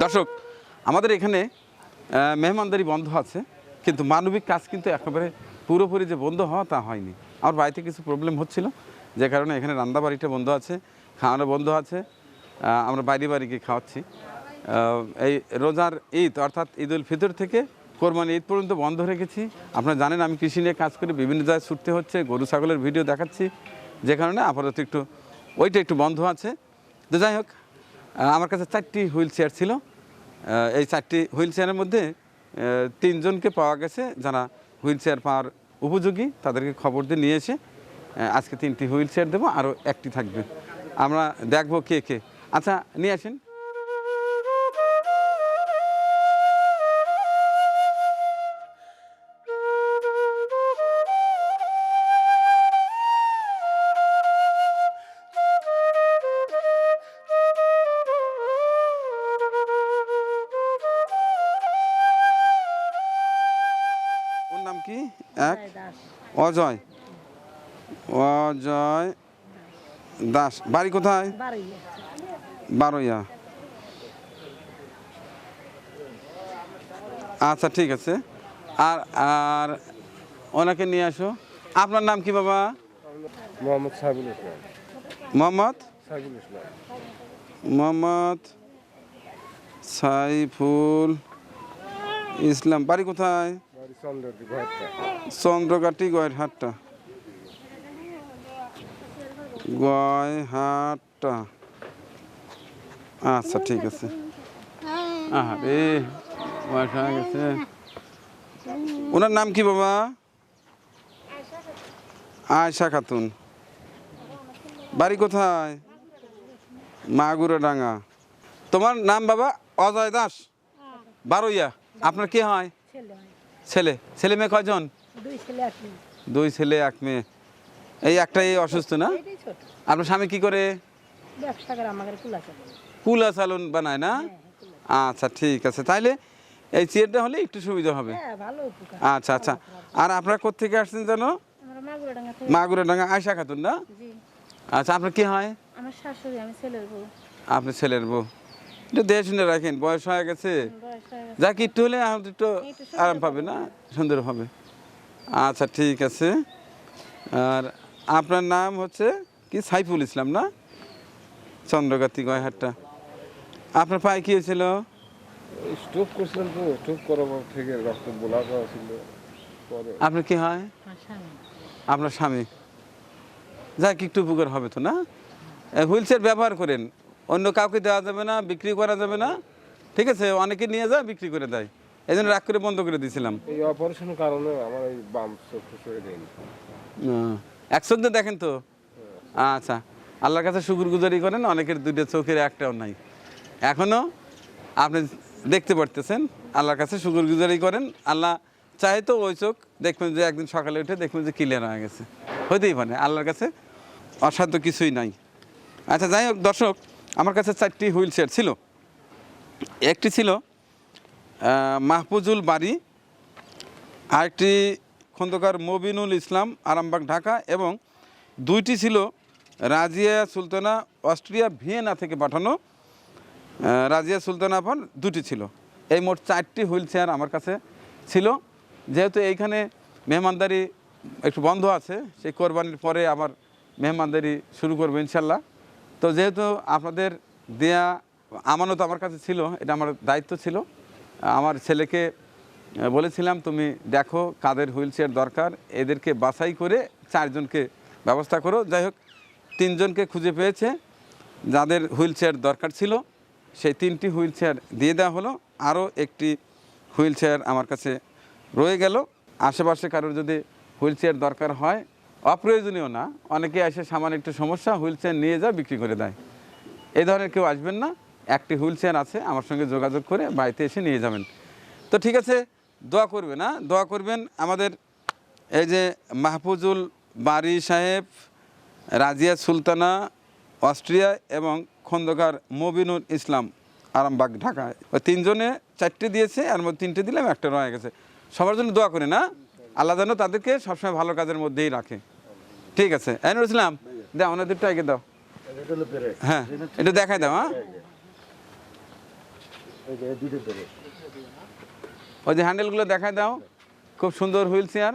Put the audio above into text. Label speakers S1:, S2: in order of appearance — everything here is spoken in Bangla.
S1: দর্শক, আমাদের এখানে মেহমানদারি বন্ধ আছে, কিন্তু মানবিক কাজ কিন্তু একেবারে পুরোপুরি যে বন্ধ হওয়া তা হয়নি। আমার বাড়িতে কিছু প্রবলেম হচ্ছিল, যে কারণে এখানে রান্না বাড়িটা বন্ধ আছে, খাওয়ানো বন্ধ আছে আমরা বাইরে বাড়ি গিয়ে খাওয়াচ্ছি। এই রোজার ঈদ, অর্থাৎ ঈদ উল ফিতর থেকে কোরবানি ঈদ পর্যন্ত বন্ধ রেখেছি। আপনারা জানেন, আমি কৃষি নিয়ে কাজ করি, বিভিন্ন জায়গায় ছুটতে হচ্ছে, গরু, ছাগলের ভিডিও দেখাচ্ছি, যে কারণে আপাতত একটু, ওইটা একটু বন্ধ আছে। তো যাই হোক আমার কাছে চারটি হুইল চেয়ার ছিল। এই চারটি হুইল চেয়ারের মধ্যে তিনজনকে পাওয়া গেছে যারা হুইল চেয়ার পাওয়ার উপযোগী, তাদেরকে খবর দিয়ে নিয়ে এসে আজকে তিনটি হুইল চেয়ার দেবো, আরও একটি থাকবে। আমরা দেখব কে কে। আচ্ছা নিয়ে আসেন। ওর নাম কি? এক? অজয় অজয়। দাস। বাড়ি কোথায়? বারোয়া আচ্ছা ঠিক আছে। আর আর ওনাকে নিয়ে আসো। আপনার নাম কি বাবা?
S2: মোহাম্মদ সাহেবুল ইসলাম।
S1: মোহাম্মদ?
S2: সাহেবুল ইসলাম।
S1: মোহাম্মদ সাইফুল ইসলাম। বাড়ি কোথায়? চন্দ্রকাটি গয়রহাটটা গয়হাটটা আচ্ছা ঠিক আছে। আরে হয়ে গেছে। ওনার নাম কি বাবা? আয়শা খাতুন। বাড়ি কোথায়? মাগুরা ডাঙ্গা তোমার নাম বাবা? অজয় দাস? বারোইয়া। আপনার কি হয়।
S3: ছেলে?
S1: ছেলে মেয়ে কয়জন?
S3: দুই ছেলে
S1: এক মেয়ে। এই একটাই অসুস্থ না? আপনার স্বামী কি করে?
S3: কুলা চলে
S1: কুলা সালুন বানায় না? আচ্ছা ঠিক আছে। তাইলে এই চেয়ারটা হলে একটু সুবিধা হবে।
S3: হ্যাঁ
S1: আচ্ছা আচ্ছা। আর আপনারা কোথেকে আসছেন জানো?
S3: আমরা মাগুরা ডাঙ্গা থেকে।
S1: মাগুরা ডাঙ্গা আয়সা খাতুন না? আচ্ছা আপনার কি হয়?
S3: আমার শাশুড়ি আমি ছেলের বউ।
S1: আপনি ছেলের বউ। একটু দেখে শুনে রাখেন বয়স হয়ে গেছে।
S3: যা গেছে।
S1: একটু হলে আমাদের একটু আরাম পাবে না? সুন্দর হবে। আচ্ছা ঠিক আছে। আর আপনার নাম হচ্ছে কি? সাইফুল ইসলাম না? চন্দ্রগাতি গয়হাটটা। আপনার পায়ে কি হয়েছিল?
S2: স্টোভ করছিলাম তো স্টোভ করার পর থেকে রক্ত বোলা ছিল।
S1: আপনার কি হয়? আপনার স্বামী। যাক একটু উপকার হবে তো না? হুইল চেয়ার ব্যবহার করেন। অন্য কাউকে দেওয়া যাবে না বিক্রি করা যাবে না। ঠিক আছে অনেকে নিয়ে যায় বিক্রি করে দেয়। এই জন্য রাগ করে বন্ধ করে দিয়েছিলাম।
S2: এই অপারেশনের কারণে আমার এই বাম চোখ
S1: একসঙ্গে দেখেন তো। আচ্ছা আল্লাহর কাছে শুকুর গুজারি করেন অনেকের দুইটা চোখের একটাও নাই। এখনও আপনি দেখতে পারতেছেন আল্লাহর কাছে শুকুর গুজারি করেন। আল্লাহ চাহে তো ওই চোখ দেখবেন যে একদিন সকালে উঠে দেখবেন যে ক্লিয়ার হয়ে গেছে। হইতেই পারে আল্লাহর কাছে অসাধ্য কিছুই নাই। আচ্ছা যাই হোক দর্শক আমার কাছে চারটি হুইল চেয়ার ছিল। একটি ছিল মাহফুজুল বাড়ি, আরেকটি খন্দকার মবিনুল ইসলাম, আরামবাগ, ঢাকা এবং দুইটি ছিল রাজিয়া সুলতানা, অস্ট্রিয়া, ভিয়েনা থেকে পাঠানো রাজিয়া সুলতানা আপন দুটি ছিল। এই মোট চারটি হুইল চেয়ার আমার কাছে ছিল। যেহেতু এইখানে মেহমানদারি একটু বন্ধ আছে, সেই কোরবানির পরে আবার মেহমানদারি শুরু করব ইনশাল্লাহ। তো যেহেতু আপনাদের দেয়া আমানত আমার কাছে ছিল, এটা আমার দায়িত্ব ছিল, আমার ছেলেকে বলেছিলাম, তুমি দেখো কাদের হুইল চেয়ার দরকার, এদেরকে বাছাই করে চারজনকে ব্যবস্থা করো। যাই হোক, তিনজনকে খুঁজে পেয়েছে, যাদের হুইল চেয়ার দরকার ছিল, সেই তিনটি হুইল চেয়ার দিয়ে দেওয়া হলো। আরও একটি হুইল চেয়ার আমার কাছে রয়ে গেল। আশেপাশে কারোর যদি হুইল চেয়ার দরকার হয় অপ্রয়োজনীয় না। অনেকে এসে সামান্য একটু সমস্যা হুইল চেয়ার নিয়ে যা বিক্রি করে দেয়। এই ধরনের কেউ আসবেন না। একটি হুইল চেয়ার আছে, আমার সঙ্গে যোগাযোগ করে বাড়িতে এসে নিয়ে যাবেন। তো ঠিক আছে, দোয়া করবেন না দোয়া করবেন আমাদের এই যে মাহফুজুল বারি সাহেব, রাজিয়া সুলতানা, অস্ট্রিয়া এবং খন্দকার মবিনুল ইসলাম, আরামবাগ, ঢাকা। ওই তিনজনে চারটে দিয়েছে, আর মধ্যে তিনটে দিলাম, একটা রয়ে গেছে। সবার জন্য দোয়া করে না আল্লাহ যেন তাদেরকে সবসময় ভালো কাজের মধ্যেই রাখে। ঠিক আছে। এনুর ইসলাম, দাও দুটো আগে দাও। হ্যাঁ এটা দেখাই দাও হ্যাঁ। ওই যে হ্যান্ডেলগুলো দেখাই দাও। খুব সুন্দর হুইল চেয়ার।